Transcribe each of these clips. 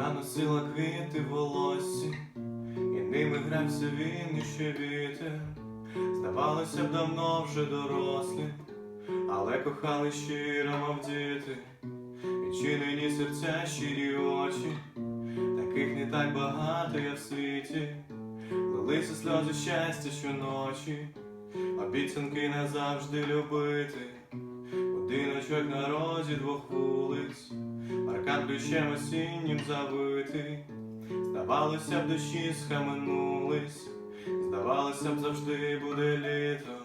Вона носила квіти в волоссі, і ними грався він і ще вітер. Здавалося б, давно вже дорослі, але кохали щиро, мов діти, відчинені серця, щирі очі, таких не так багато я в світі, лилися сльози щастя щоночі, обіцянки назавжди любити, будиночок на розі двох вулиць, паркан ключем осіннім забитий, здавалося б, душі схаменулись. Здавалося б, завжди буде літо,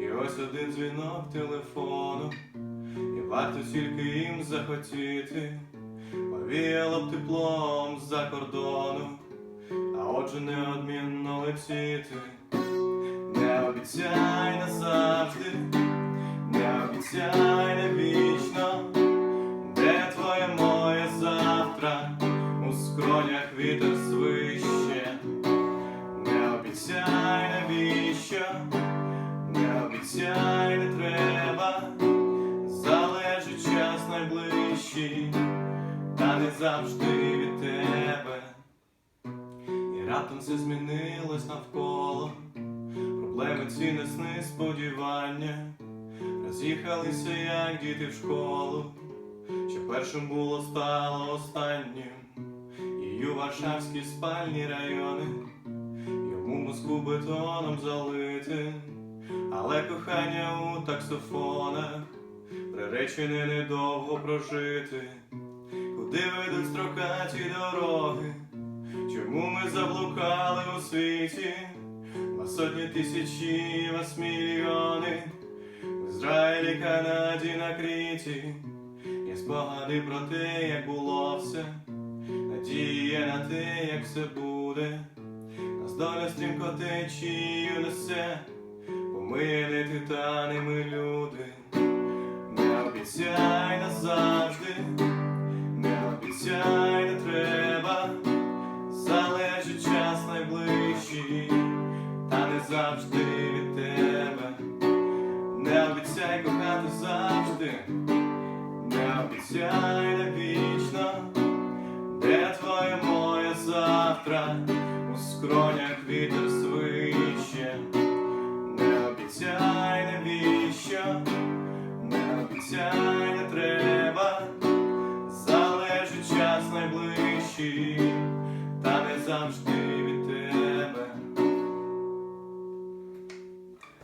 і ось один дзвінок телефону, і варто тільки їм захотіти, повіяло б теплом з-за кордону, а отже неодмінно летіти. Не обіцяй де твоє моє завтра, у скронях вітер свище. Не обіцяй навіщо, не обіцяй не треба, залежить час найближчий, та не завжди від тебе. І раптом все змінилось навколо, проблеми ці не сни сподівання, роз'їхалися, як діти в школу, першим було стало останнім, і у варшавські спальні райони. Йому Москву бетоном залити, але кохання у таксофонах приречене недовго прожити. Куди ведуть строкаті дороги? Чому ми заблукали у світі? Вас сотні тисячі, вас мільйони в Ізраїлі, Канаді, на Кріті. Спогади про те, як було все, надія на те, як все буде. Нас доля стрімко течією несе, бо ми не титани, ми люди. Не обіцяй назавжди, не обіцяй не треба, залежить час найближчий, та не завжди від тебе. Не обіцяй кохати завжди, сяйна вічна, де твоє моє завтра, у скронях вітер свище, не обіцяй не віща, не обіцяй не треба, залежить час найближчий, та не завжди.